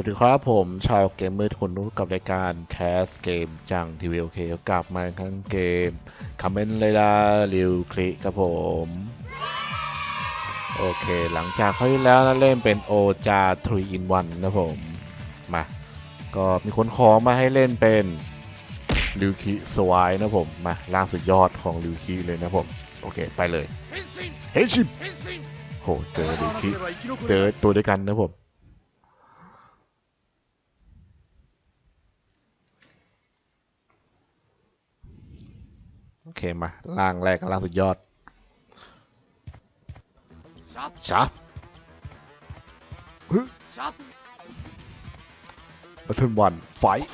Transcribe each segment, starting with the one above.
วัสดีครับผมชาวเกมเมอร์ทุกคนรู้กับรายการแคสเกมจังทีวีโอเคกลับมาทั้งเกมคอมเมนต์เลยละริวคลิครับผม โอเค หลังจากเขาวที่แล้วนะเล่นเป็นโอจา3 in 1นะผม มา ก็มีคนขอมาให้เล่นเป็นริวคิสวายนะผม มาล่างสุดยอดของริวคิเลยนะผม โอเค ไปเลยเฮ้ยชิมโหเจอริวคิเจอตัวด้วยกันนะผม เคมาล่างแรกกับล่างสุดยอดชับฮึมาเทิร์นวันไฟท์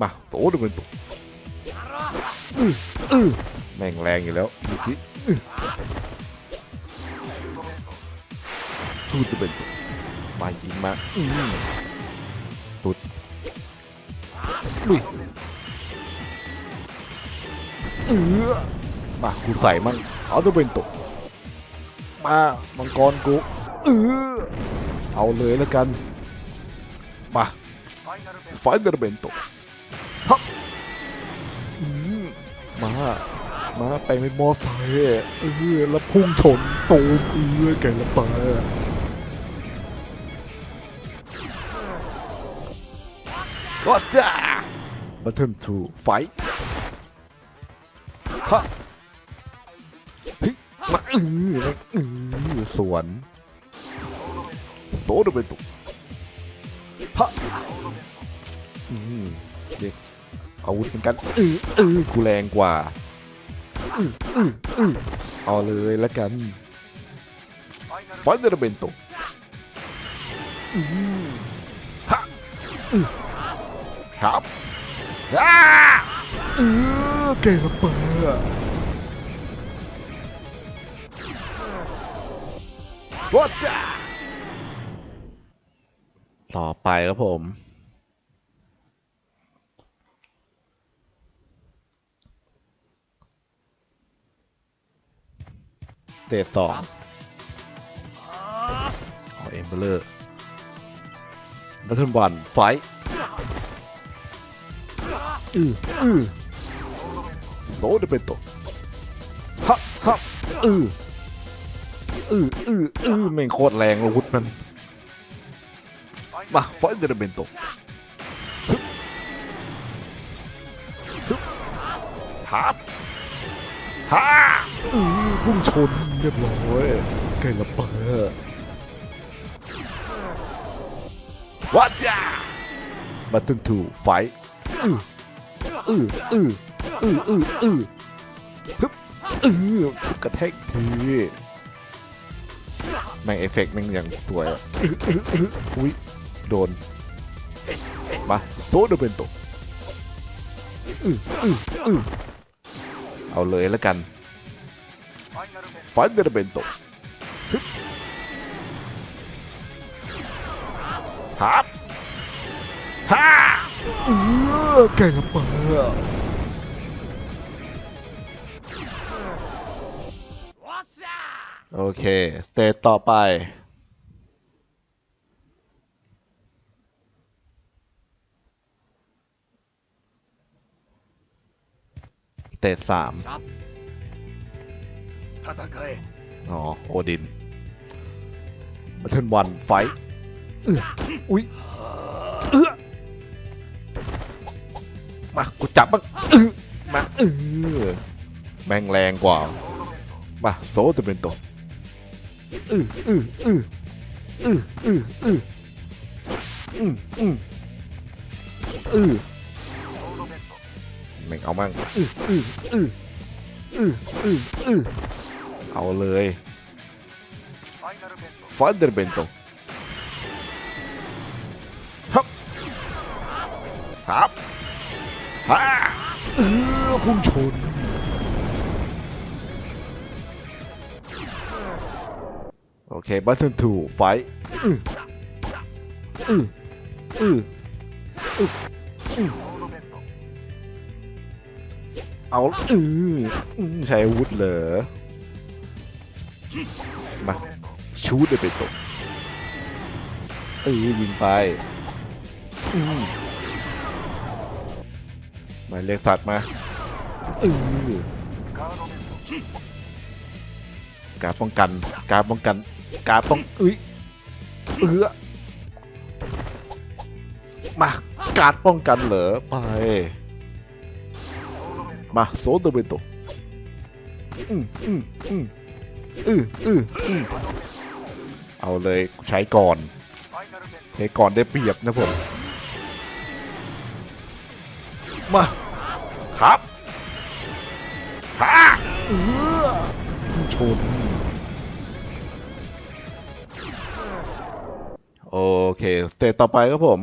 มาโตดูเป็นตัวอื้ออื้อแม่งแรงอยู่แล้วเมื่อกี้อื้อทูดดูเป็นตัวมายิงมาอื้อตุดลุย เออมากูใส่มั่งเอาตัวเป็นตัวมามังกรกูเออเอาเลยแล้วกัน มาไฟเดอร์เบนโตฮับอืมา มาไปเป็นมอไซค์เออแล้วพุ่งชนตูมเออไก่ละปาวัสจ้าบัตเทิลทูไฟ ฮะเฮ้ยมาอืออือสวนโซดไปตุกฮะอืมเด็กอาวุธเหมือนกันอืออือกูแรงกว่าอืออืออือเอาเลยแล้วกันไฟเดอร์เบนโตอืมฮะครับอ้า เออเก่งเปิดวัดจ้าต่อไปครับผม เตะสองขอเอ็มเบลเลอร์นัทเทิลบอลไฟอืออือ เดเป็นโตฮะฮะอืออืออืออือแม่งโคตรแรงอาวุธมันมาไฟท์เดเป็นโตฮึบฮึบฮับฮ่าอือพุ่งชนเรียบร้อยไก่ละเปอวัดจ้าบัตเทิลทูไฟอืออืออือ อืออืออือฮึบอือกระแทกทีแม่งเอฟเฟกต์แม่งอย่างสวยอืออออุ้ยโดน มาโซเดเป็นโตอืออืออือเอาเลยแล้วกันไฟเดอร์เบนโตฮับฮ่าเออแก่งปิด โอเค สเตจต่อไป สเตจสาม戦えอ๋อ โอดินบัตเทิลวันไฟท์เอออุ้ยเออมา กูจับบ้างเออมาเออแม่งแรงกว่า มา โซจะเป็นตัว อืออืออืออืออืออืออืออืออือแม่งเอามั่งอืออืออืออืออืออือเอาเลยฟาเดอร์เบนโตฮับฮับฮ่าเออพุ่งชน เคบัตเทิลทูไฟอืออืออืออือเอาอืออือใช้อาวุธเหรอมาชูดเลยไปตกเออยิงไปอืมหมายเลขสัตว์มาเออการป้องกัน การป้องกัน การป้องเอ้ยเออมาการป้องกันเหรอไป มาโซโตเบโตอืมอืมอืมอืออืออือเอาเลยใช้ก่อนใช้ก่อนได้เปรียบนะผมมาครับฮ่าเออชน เค สเตจต่อไปครับผม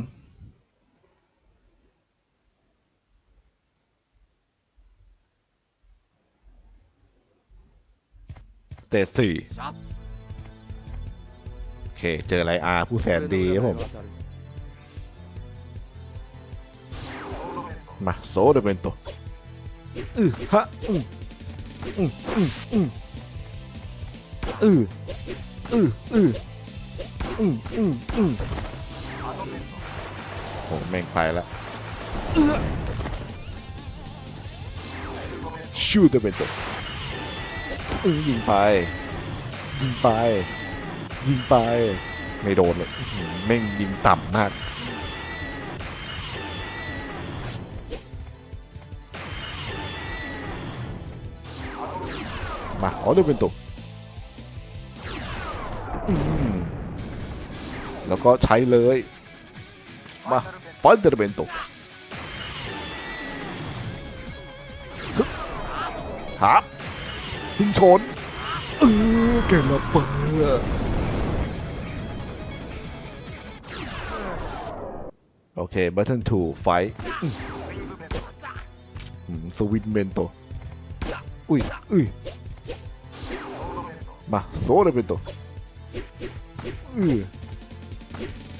สเตจสี่โอเค เจอไรอาผู้แสนดีครับผม มาโซเดเป็นตัวอือฮะอืออืออืออืออืออือ อืออืออืออือโหแม่งไปแล้วเอื้อชูเดเป็นตัวยิงไป ยิงไป ยิงไป ไม่โดนเลยแม่งยิงต่ำมากมาขอเดูเป็นตก ก็ใช้เลย มาฟอนเดอร์เบนตกฮึบครับพึ่งชนเออเก่งมาเปิดโอเคบัตเทิลทูไฟสวิตเมนโตอุ้ยอุ้ยมาโซเดเป็นตัวอือ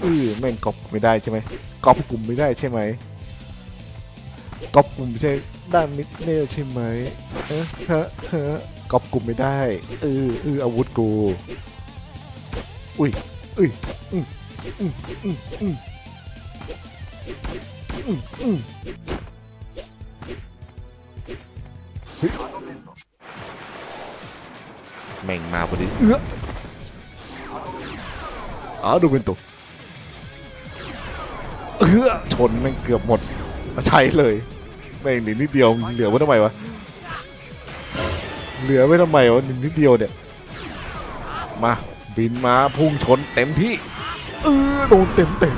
อือแม่งกอบไม่ได้ใช่ไหมกอบกลุ่มไม่ได้ใช่ไหมกอบกลุ่มไม่ใช่ด้านมิดเนลใช่ไหมเออฮะฮะกอบกลุ่มไม่ได้เออเอออาวุธกู อุ้ยอุ้ยอืมอืมอืมอืมอืมอืมเฮ้ยแม่งมาพอดีเอื้ออ้าวดูเป็นตัว เอื้อชนแม่งเกือบหมดมาใช้เลยแม่งหนีนิดเดียวเหลือไว้ทำไมวะเหลือไว้ทำไมวะนิดเดียวเนี่ยมาบินมาพุ่งชนเต็มที่เออโดนเต็มเต็ม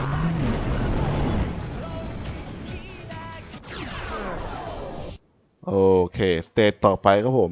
โอเค สเตจต่อไปครับผม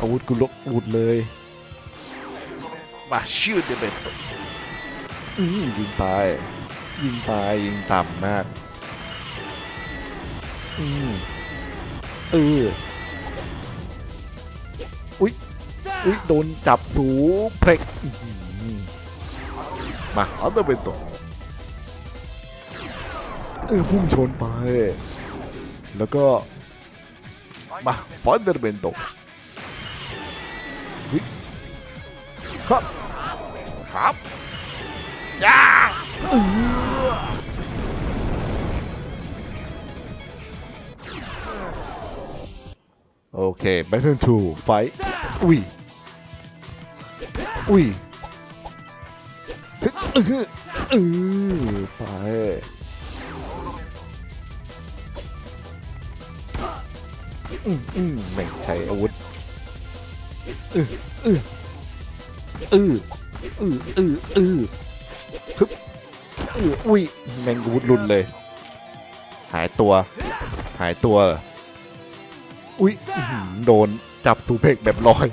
อาวุธกูลกหลุดเลยมาชื่อเดเบตอืมยิงไป ยิงไป ยิงต่ำมาก อืมเอออุ๊ยอุ๊ยโดนจับสูเพลกอื้อหือมาเอาตัวเป็นตัวเออพุ่งชนไป แล้วก็มาฟอนเดอร์เบนโต ครับครับย่าเออโอเค Battle 2 Fight อุ้ย อุ้ยเฮ้ยเออเออไปอืมอืมแม่งใช้อาวุธเออเออเออเออเออเออฮึบเอออุ้ยแมงอาวุธรุนเลย หายตัว หายตัว อุ้ยโดนจับสูเพกแบบลอย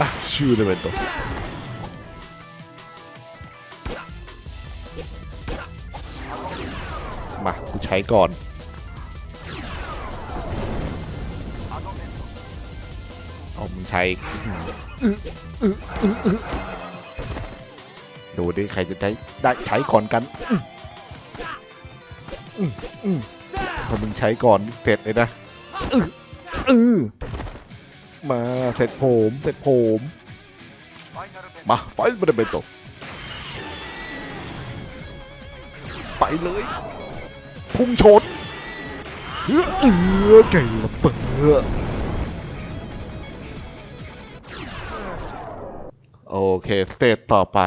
มาชื่อเลยเป็นตัวมากูใช้ก่อน ใช้ดูดิใครจะใช้ได้ใช้ก่อนกันอื้ออื้ออื้อถ้ามึงใช้ก่อนเสร็จเลยนะมาเสร็จผมเสร็จผมมาไฟมันเป็นตกไปเลยพุ่งชนเออเก่ระเบิด เค สเตจต่อไป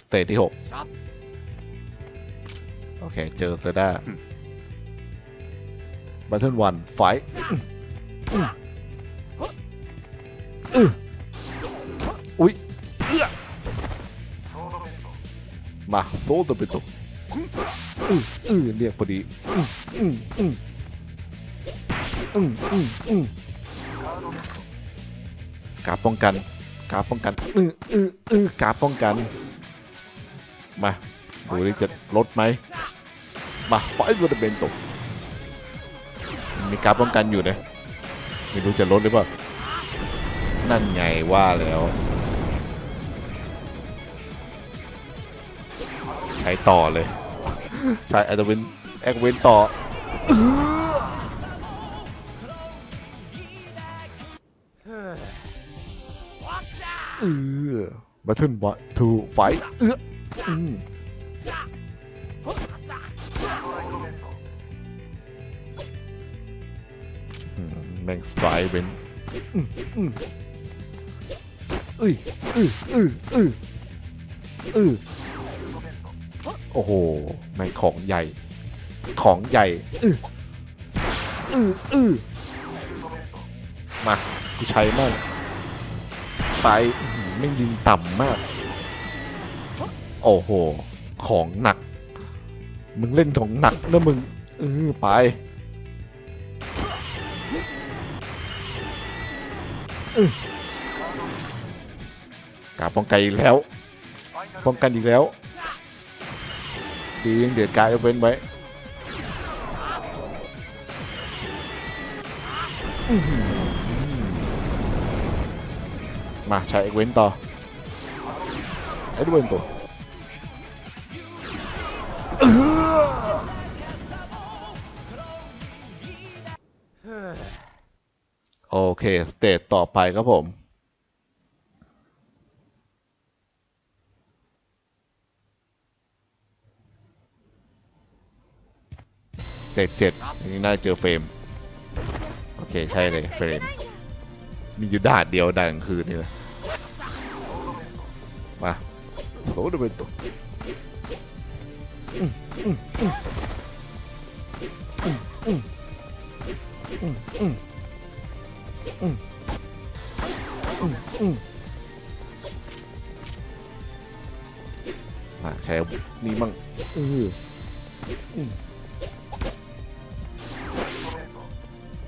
สเตจที่หกโอเค เจอเซด้าบัตเทิลวันไฟอุ้ยอื้อมา โซตัวเป็นตัว อืออือเรียกพอดี อืออืออืออืออืออือกาป้องกัน กาป้องกัน อืออืออือกาป้องกัน มาดูดิจะลดไหม มาไฟมันจะเป็นตก มีการป้องกันอยู่นะไม่รู้จะลดหรือเปล่า นั่นไงว่าแล้วใช้ต่อเลย ใช้แอดเวนแอดเวนต่อเออบัตเทิลวัตทูไฟเออแม่งสายเป็นอืมอืมเอ้ยเอ้ยเอ้ยเอ้ยเอ้ย โอ้โหแม่ของใหญ่ ของใหญ่อื้ออื้ออื้อมากูใช้มากไปไม่ยิงต่ำมาก โอ้โห ของหนัก มึงเล่นของหนักนะมึงเออไปอือกาป้องกันอีกแล้ว ป้องกันอีกแล้ว ดียังเดือดกายเอาเว้นไว้อื้อหือมาใช้เอกเว้นต่อเอ็ดเว้นตัวโอเค สเตจต่อไปครับผม เจ็ดเจ็ดนี่น่าเจอเฟรม โอเคใช่เลยเฟรม มีอยู่ดาดเดียวดังคืนนี่เลยมาโซดเป็นตัวมาใช้นี่มั่งอือ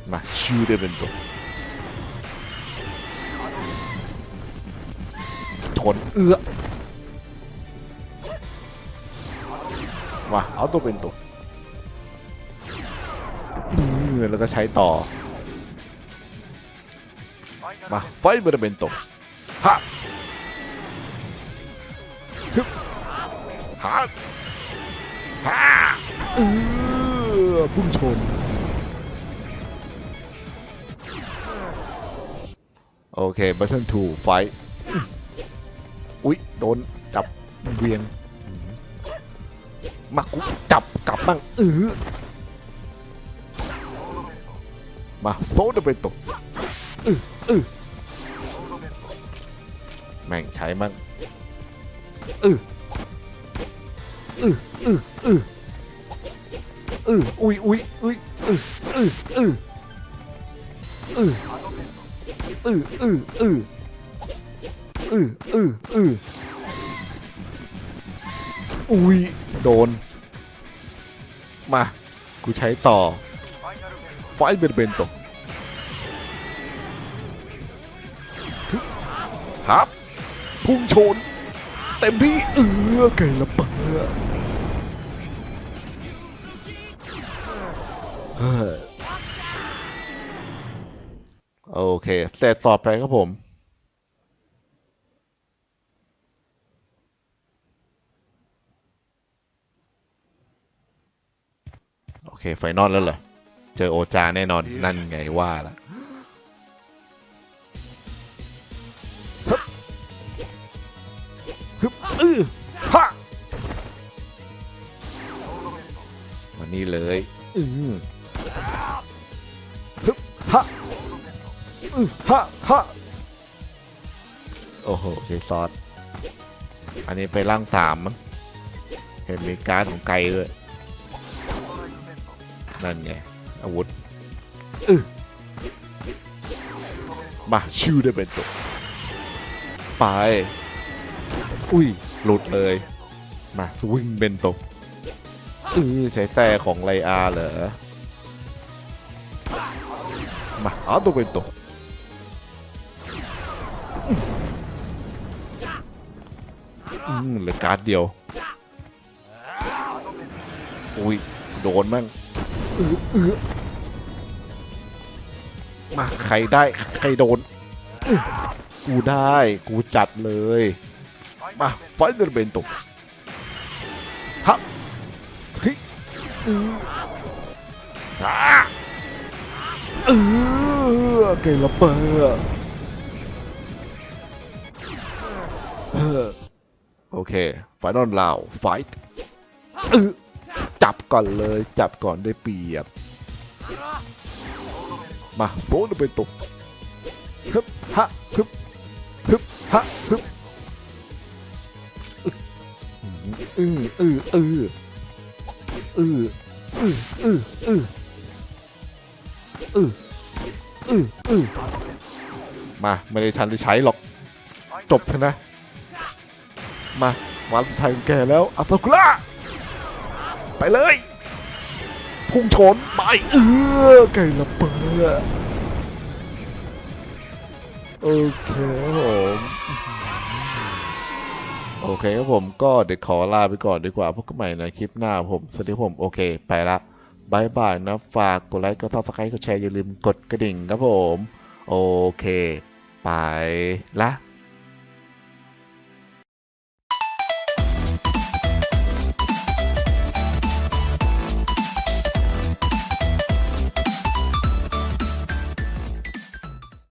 อืมมาชูเดเป็นตัวชนเอื้อมาเอาตัวเป็นตัวอือแล้วก็ใช้ต่อ มาไฟมันจะเป็นตัวฮะฮึฮะฮะเออพุ่งชน โอเคบัตเทิลทูไฟอุ๊ย โดนจับเวียงมากูจับกลับบ้างเออมาโซดไปตกเออเออแม่งใช้มั่งเออเออเออเออเอออุ้ยอุ้ยอุ้ยเออเออเออเออ ออเออเออืออืออืออุ้ยโดน มา กูใช้ต่อไฟเบนเบนโตครับ พุ่งชน เต็มที่เออไก่ละเปอเฮ้ย โอเค เสร็จสอบไปครับผม โอเค ไฟนอลแล้วเหรอ เจอโอจาแน่นอน นั่นไงว่าละฮึบฮึบอื้อฮะมานี่เลย อือ ฮะฮะโอ้โหใช้ซอสอันนี้ไปล่างสามมั้งเห็นมีการ์ดของไกลด้วยนั่นไงอาวุธเออมาชิวได้เป็นตัวไป อุ้ย หลุดเลย มาสวิงเป็นตกเออใช้แต่ของไลอาเหรอมาเอาตัวเป็นตก อืมเหลือการ์ดเดียวอุ้ยโดนมั่งเออเออมาใครได้ใครโดนอื้อกูได้กูจัดเลย มาไฟเดอร์เบนตกฮับเฮ้ยอืออ่าเออเกลเปอร์เออ โอเคไฟนอลลาวไฟท์จับก่อนเลยจับก่อนได้เปรียบ มาโซนเป็นตกฮึบฮะฮึบฮึบฮะฮึบอืออืออืออืออืออืออืออืออืออือมาไม่ได้ทันได้ใช้หรอก จบเถอะนะ มาวันสุดท้ายของแกแล้วอาซากุระไปเลย พุ่งชนไปเออไก่ละเปอโอเคครับผมโอเคครับผมก็เดี๋ยวขอลาไปก่อนดีกว่าพบกันใหม่ในคลิปหน้าผมสวัสดีผมโอเค ไปละบายบายนะ ฝากกดไลค์กดซับสไครต์กดแชร์อย่าลืมกดกระดิ่งครับผม โอเค ไปละ